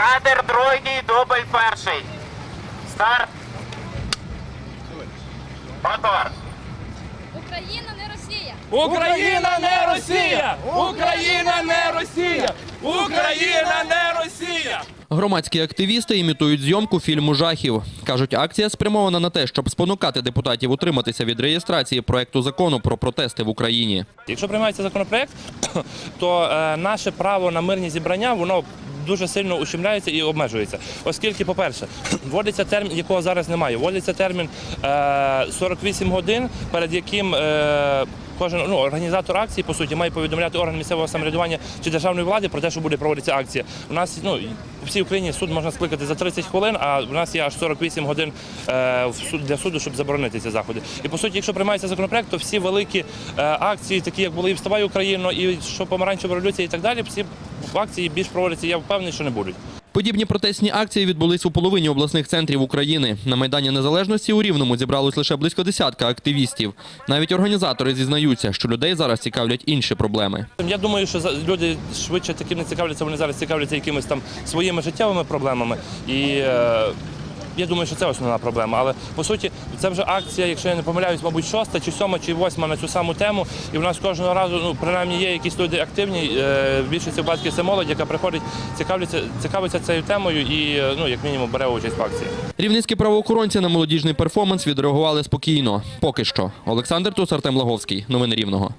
Кадр другий, дубль перший. Старт. Мотор. Україна не Росія. Україна не Росія! Україна не Росія! Україна не Росія! Громадські активісти імітують зйомку фільму жахів. кажуть, акція спрямована на те, щоб спонукати депутатів утриматися від реєстрації проекту закону про протести в Україні. Якщо приймається законопроект, то е, наше право на мирні зібрання воно дуже сильно ущемляється і обмежується. Оскільки, по-перше, вводиться термін, якого зараз немає. Вводиться термін е, 48 годин, перед яким е, кожен ну, організатор акції по суті має повідомляти орган місцевого самоврядування чи державної влади про те, що буде проводитися акція. У нас ну по всій Україні суд можна скликати за 30 хвилин, а у нас є аж 48 годин е, для суду, щоб заборонити ці заходи. І по суті, якщо приймається законопроект, то всі великі е, акції, такі як були і «Вставай Україно, і що помаранчева революція, і так далі, всі акції більш проводяться. Я впевнений, що не будуть. Подібні протестні акції відбулись у половині обласних центрів України. На Майдані Незалежності у Рівному зібралось лише близько десятка активістів. Навіть організатори зізнаються, що людей зараз цікавлять інші проблеми. Я думаю, що люди швидше таким не цікавляться. Вони зараз цікавляться якимись там своїми життєвими проблемами. І е, я думаю, що це основна проблема. Але по суті, це вже акція, якщо я не помиляюсь, мабуть, шоста, чи сьома, чи восьма на цю саму тему. І в нас кожного разу, ну принаймні, є якісь люди активні. Е, в більшості випадків це молодь, яка приходить, цікавиться, цікавиться цією темою і е, ну як мінімум бере участь в акції. Рівненські правоохоронці на молодіжний перформанс відреагували спокійно. Поки що. Олександр Тус, Артем Лаговський. Новини Рівного.